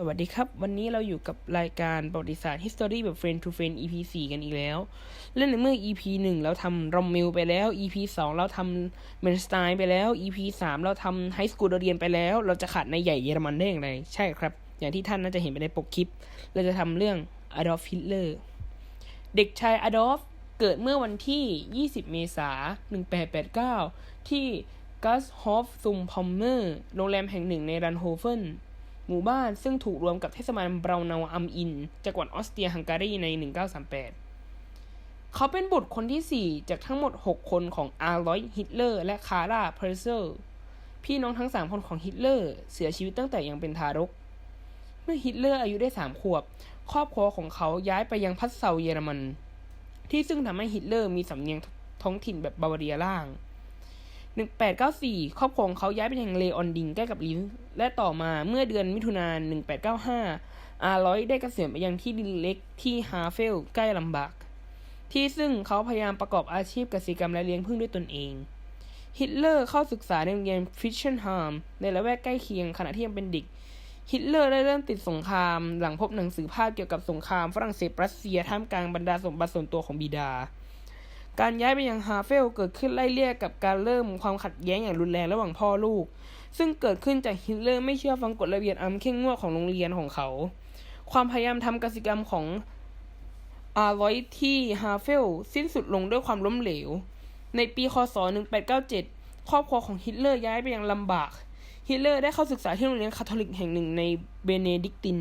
สวัสดีครับ วันนี้เราอยู่กับรายการประวัติศาสตร์ History แบบ Friend to Friend EP 4 กันอีกแล้วและในเมื่อ EP 1 เราทำรอมมิลไปแล้ว EP 2 เราทำเมนสไตน์ไปแล้ว EP 3 เราทำไฮสคูลเรียนไปแล้ว เราจะขาดในใหญ่เยอรมันได้อย่างไร ใช่ครับ อย่างที่ท่านน่าจะเห็นไปในปกคลิป เราจะทำเรื่อง Adolf Hitler เด็กชายอดอล์ฟเกิดเมื่อวันที่ 20 เมษายน 1889 ที่กัสฮอฟซุมพอมเมอร์ โรงแรมแห่งหนึ่งในรันโฮเฟน หมู่บ้านซึ่งถูกรวมกับเทศบาลเบราเนาอัมอินจังหวัดออสเตรียฮังการีใน 1938 เขาเป็นบุตรคนที่ 4 จากทั้งหมด 6 คนของอาร์ลอยฮิตเลอร์ และคาร่าเพอร์เซอร์พี่น้องทั้ง 3 คนของฮิตเลอร์เสียชีวิตตั้งแต่ยังเป็นทารก เมื่อฮิตเลอร์อายุได้ 3 ขวบ ครอบครัวของเขาย้ายไปยังพัสเซาเยอรมัน ที่ซึ่งทำให้ฮิตเลอร์มีสำเนียงท้องถิ่นแบบบาวาเรียล่าง 1894 ครอบครองเขาย้ายไปยังเลออนดิงใกล้กับลินและต่อมาเมื่อเดือนมิถุนายน 1895 อาร์ลอยได้เกษียณไปยังที่ดินเล็กที่ฮาเฟลใกล้ลำบาก ที่ซึ่งเขาพยายามประกอบอาชีพเกษตรกรรมและเลี้ยงพึ่งด้วยตนเอง ฮิตเลอร์เข้าศึกษาในโรงเรียนฟิชเชนฮามในละแวกใกล้เคียงขณะที่ยังเป็นเด็ก ฮิตเลอร์ได้เริ่มติดสงคราม หลังพบหนังสือภาพเกี่ยวกับสงครามฝรั่งเศสรัสเซียท่ามกลางบรรดาสมบัติส่วนตัวของบิดา การย้ายไปยังฮาเฟลเกิดขึ้นไล่เลี่ยกับการเริ่มความขัดแย้งอย่างรุนแรงระหว่างพ่อลูก ซึ่งเกิดขึ้นจากฮิตเลอร์ไม่เชื่อฟังกฎระเบียบอันเข้มงวดของโรงเรียนของเขา ความพยายามทำกสิกรรมของอาร์ลอยที่ฮาเฟลสิ้นสุดลงด้วยความล้มเหลว ในปีคศ 1897 ครอบครัวของฮิตเลอร์ย้ายไปยังลำบาก ฮิตเลอร์ได้เข้าศึกษาที่โรงเรียนคาทอลิกแห่งหนึ่งในเบเนดิกติน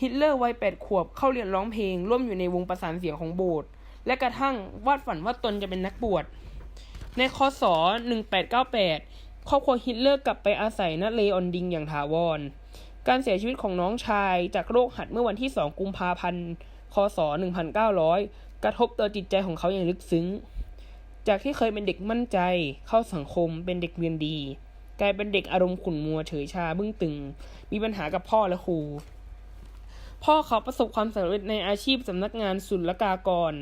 ฮิตเลอร์วัย8ขวบเข้าเรียนร้องเพลง ร่วมอยู่ในวงประสานเสียงของโบสถ์ และกระทั่งวาดฝันว่าตนจะเป็นนักบวช ในคศ 1898 ครอบครัวฮิตเลอร์กลับไปอาศัยณเลออนดิงอย่างถาวร การเสียชีวิตของน้องชายจากโรคหัดเมื่อวันที่ 2 กุมภาพันธ์ คศ 1900 กระทบต่อจิตใจของเขาอย่างลึกซึ้ง จากที่เคยเป็นเด็กมั่นใจ เข้าสังคมเป็นเด็กเรียนดี กลายเป็นเด็กอารมณ์ขุ่นมัวเฉยชาบึ้งตึง มีปัญหากับพ่อและครูพ่อเขาประสบความสำเร็จในอาชีพสำนักงานศุลกากร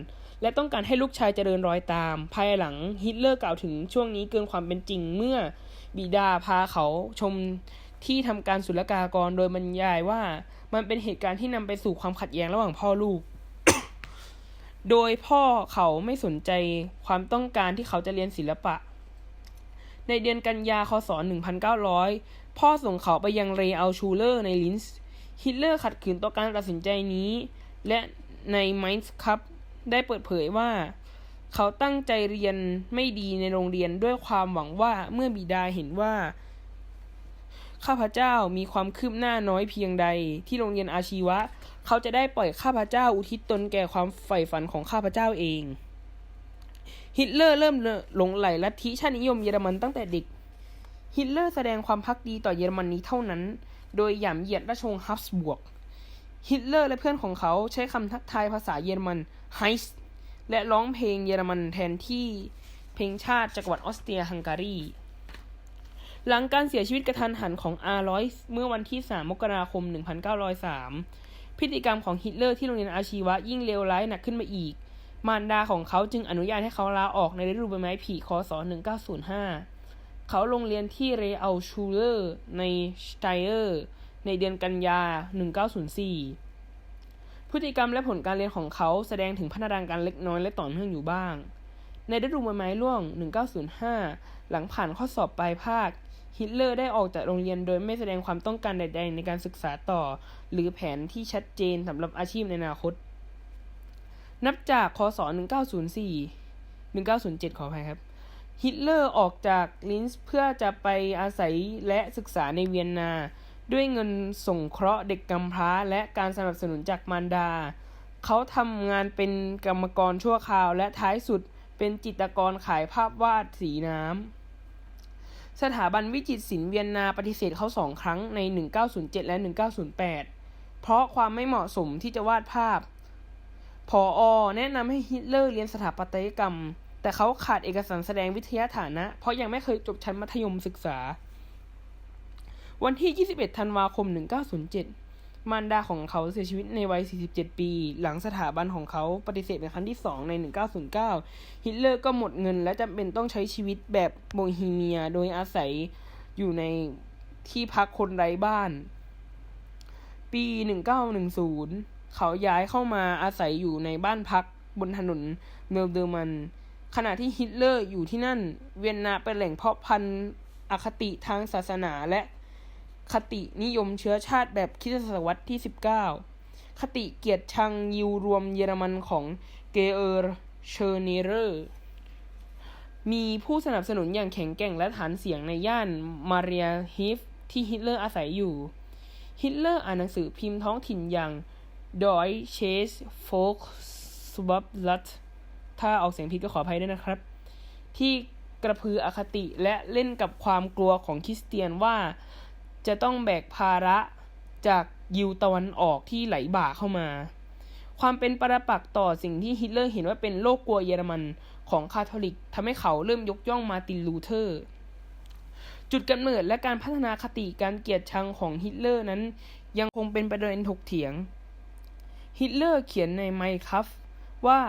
และต้องการให้ลูกชายเจริญรอยตาม ภายหลังฮิตเลอร์กล่าวถึงช่วงนี้เกินความเป็นจริงเมื่อบิดาพาเขาชมที่ทำการศุลกากรโดยบรรยายว่ามันเป็นเหตุการณ์ที่นำไปสู่ความขัดแย้งระหว่างพ่อลูก โดยพ่อเขาไม่สนใจความต้องการที่เขาจะเรียนศิลปะ ในเดือนกันยาคศ 1900 พ่อส่งเขาไปยังเรอัลชูเลอร์ในลินส์ฮิตเลอร์ขัดขืนต่อการตัดสินใจนี้ และในไมน์คัพ ได้เปิดเผยว่า เขาตั้งใจเรียนไม่ดีในโรงเรียนด้วยความหวังว่าเมื่อบิดาเห็นว่า ข้าพเจ้ามีความคืบหน้าน้อยเพียงใดที่โรงเรียนอาชีวะ เขาจะได้ปล่อยข้าพเจ้าอุทิศตนแก่ความใฝ่ฝันของข้าพเจ้าเอง ฮิตเลอร์เริ่มหลงไหลลัทธิชาตินิยมเยอรมันตั้งแต่เด็กฮิตเลอร์แสดงความพักดีต่อเยอรมนีเท่านั้น โดยหย่ำเหยียดราชวงศ์ฮับสบวก ฮิตเลอร์และเพื่อนของเขาใช้คำทักทายภาษาเยอรมันไฮส์และร้องเพลงเยอรมันแทนที่เพลงชาติจักรวรรดิออสเตรียฮังการี หลังการเสียชีวิตกระทันหันของอาร์ลอยส์เมื่อวันที่ 3 มกราคม 1903 พฤติกรรมของฮิตเลอร์ที่โรงเรียนอาชีวะยิ่งเลวร้ายหนักขึ้นมาอีก มารดาของเขาจึงอนุญาตให้เขาลาออกในฤดูใบไม้ผลิคศ 1905 เขาลงเรียนที่เรอัลชูเลอร์ในสไตเออร์ ในเดือนกันยา 1904 พฤติกรรมและผลการเรียนของเขาแสดงถึงพัฒนาการเล็กน้อยและต่อเนื่องอยู่บ้าง ในฤดูใบไม้ร่วง 1905 หลังผ่านข้อสอบปลายภาค ฮิตเลอร์ได้ออกจากโรงเรียนโดยไม่แสดงความต้องการใด ๆ ในการศึกษาต่อ หรือแผนที่ชัดเจนสำหรับอาชีพในอนาคต นับจากคศ 1904 1907 ขออภัยครับฮิตเลอร์ออกจากลินส์เพื่อจะไปอาศัยและศึกษาในเวียนนา ด้วยเงินส่งเคราะห์เด็กกำพร้าและการสนับสนุนจากมารดา เขาทำงานเป็นกรรมกรชั่วคราวและท้ายสุดเป็นจิตรกรขายภาพวาดสีน้ำ สถาบันวิจิตรศิลป์เวียนนาปฏิเสธเขาสองครั้งใน 1907 และ 1908 เพราะความไม่เหมาะสมที่จะวาดภาพ พออแนะนำให้ฮิตเลอร์เรียนสถาปัตยกรรม แต่เขาขาดเอกสารแสดงวิทยาฐานะ เพราะยังไม่เคยจบชั้นมัธยมศึกษา วันที่ 21 ธันวาคม 1907 มารดาของเขาเสียชีวิตในวัย 47 ปี หลังสถาบันของเขาปฏิเสธเป็นครั้งที่ 2 ใน 1909 ฮิตเลอร์ก็หมดเงินและจำเป็นต้องใช้ชีวิตแบบโบฮีเมีย โดยอาศัยอยู่ในที่พักคนไร้บ้าน ปี 1910 เขาย้ายเข้ามาอาศัยอยู่ในบ้านพักบนถนนเมลเดอร์มัน ขณะที่ฮิตเลอร์อยู่ที่นั่น เวียนนาเป็นแหล่งเพาะพันธุ์อคติทางศาสนาและ คตินิยมเชื้อชาติแบบคริสตศตวรรษที่ 19 คติเกียรติชังยิวรวมเยอรมันของเกเออร์เชอร์เนเรอร์มีผู้สนับสนุนอย่างแข็งแกร่งและฐานเสียงในย่านมาเรียฮิฟที่ฮิตเลอร์อาศัยอยู่ ฮิตเลอร์อ่านหนังสือพิมพ์ท้องถิ่นอย่าง Deutsches Volksblatt ถ้าออกเสียงผิดก็ขออภัยด้วยนะครับ ที่กระพืออคติและเล่นกับความกลัวของคริสเตียนว่า จะต้องแบกภาระจากยิวตะวันออกที่ไหลบ่าเข้ามา ความเป็นปรปักษ์ต่อสิ่งที่ฮิตเลอร์เห็นว่าเป็นโลกกลัวเยอรมันของคาทอลิกทำให้เขาเริ่มยกย่องมาตินลูเทอร์ จุดกำเนิดและการพัฒนาคติการเกลียดชังของฮิตเลอร์นั้น ยังคงเป็นประเด็นถกเถียง ฮิตเลอร์เขียนในไมคัฟว่า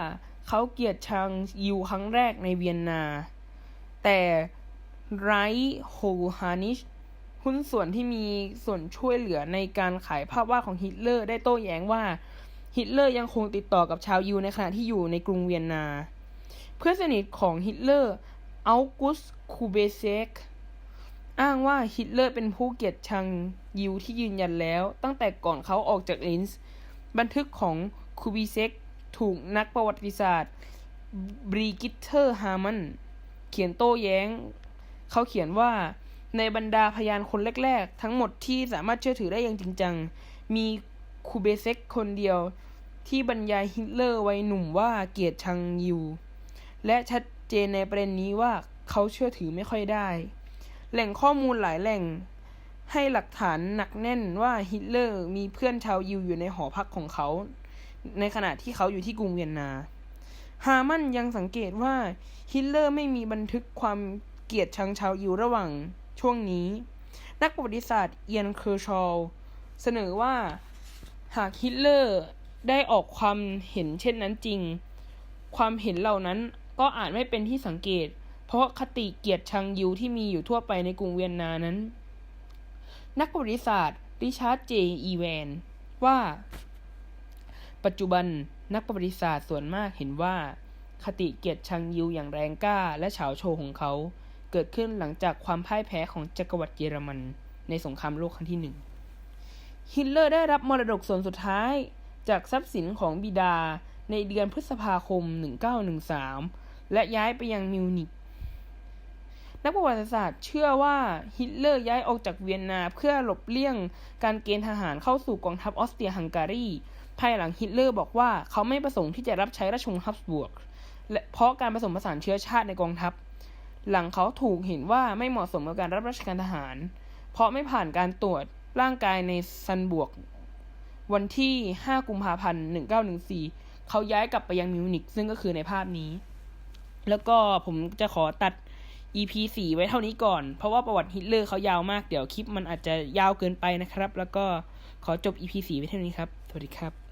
เขาเกลียดชังยิวครั้งแรกในเวียนนา แต่ไรโฮฮานิช หุ้นส่วนที่มีส่วนช่วยเหลือในการขายภาพวาดของฮิตเลอร์ได้โต้แย้งว่าฮิตเลอร์ยังคงติดต่อกับชาวยิวในขณะที่อยู่ในกรุงเวียนนา เพื่อนสนิทของฮิตเลอร์อัลกุสคูเบเซกอ้างว่าฮิตเลอร์เป็นผู้เกลียดชังยิวที่ยืนยันแล้ว ตั้งแต่ก่อนเขาออกจากลินส์บันทึกของคูบิเซกถูกนักประวัติศาสตร์บรีกิเตอร์ฮามันเขียนโต้แย้ง เขาเขียนว่า ในบรรดาพยานคนแรกๆ ทั้งหมดที่สามารถเชื่อถือได้อย่างจริงจัง มีคูเบเซกคนเดียวที่บรรยายฮิตเลอร์วัยหนุ่มว่าเกียดชังยิวและชัดเจนในประเด็นนี้ว่าเขาเชื่อถือไม่ค่อยได้ แหล่งข้อมูลหลายแหล่ง ให้หลักฐานหนักแน่นว่าฮิตเลอร์มีเพื่อนชาวยิวอยู่ในหอพักของเขา ในขณะที่เขาอยู่ที่กรุงเวียนนา ฮามันยังสังเกตว่าฮิตเลอร์ไม่มีบันทึกความเกลียดชังชาวยิวระหว่าง ช่วงนี้ นักประวัติศาสตร์เอียนเคอร์ชอลเสนอว่าหากฮิตเลอร์ได้ออกความเห็นเช่นนั้นจริง ความเห็นเหล่านั้นก็อาจไม่เป็นที่สังเกต เพราะคติเกียรติชังยิวที่มีอยู่ทั่วไปในกรุงเวียนนานั้น นักประวัติศาสตร์ริชาร์ดเจอีแวนว่า ปัจจุบันนักประวัติศาสตร์ส่วนมากเห็นว่า คติเกียรติชังยิวอย่างแรงกล้าและเฉาโชว์ของเขา เกิดขึ้นหลังจากความพ่ายแพ้ของจักรวรรดิเยอรมันในสงครามโลกครั้งที่หนึ่งฮิตเลอร์ได้รับมรดกส่วนสุดท้ายจากทรัพย์สินของบิดาในเดือนพฤษภาคม 1913 และย้ายไปยังมิวนิกนักประวัติศาสตร์เชื่อว่าฮิตเลอร์ย้ายออกจากเวียนนาเพื่อหลบเลี่ยงการเกณฑ์ทหารเข้าสู่กองทัพออสเตรียฮังการี ภายหลังฮิตเลอร์บอกว่าเขาไม่ประสงค์ที่จะรับใช้ราชวงศ์ฮับสบวกและเพราะการผสมผสานเชื้อชาติในกองทัพ หลังเขาถูกเห็นว่าไม่เหมาะสมกับการรับราชการทหาร เพราะไม่ผ่านการตรวจร่างกายในซันบวก วันที่ 5 กุมภาพันธ์ 1914 เขาย้ายกลับไปยังมิวนิกซึ่งก็คือในภาพนี้ แล้วก็ผมจะขอตัด EP 4 ไว้เท่านี้ก่อน เพราะว่าประวัติฮิตเลอร์เขายาวมาก เดี๋ยวคลิปมันอาจจะยาวเกินไปนะครับ แล้วก็ขอจบ EP 4 ไว้เท่านี้ครับ สวัสดีครับ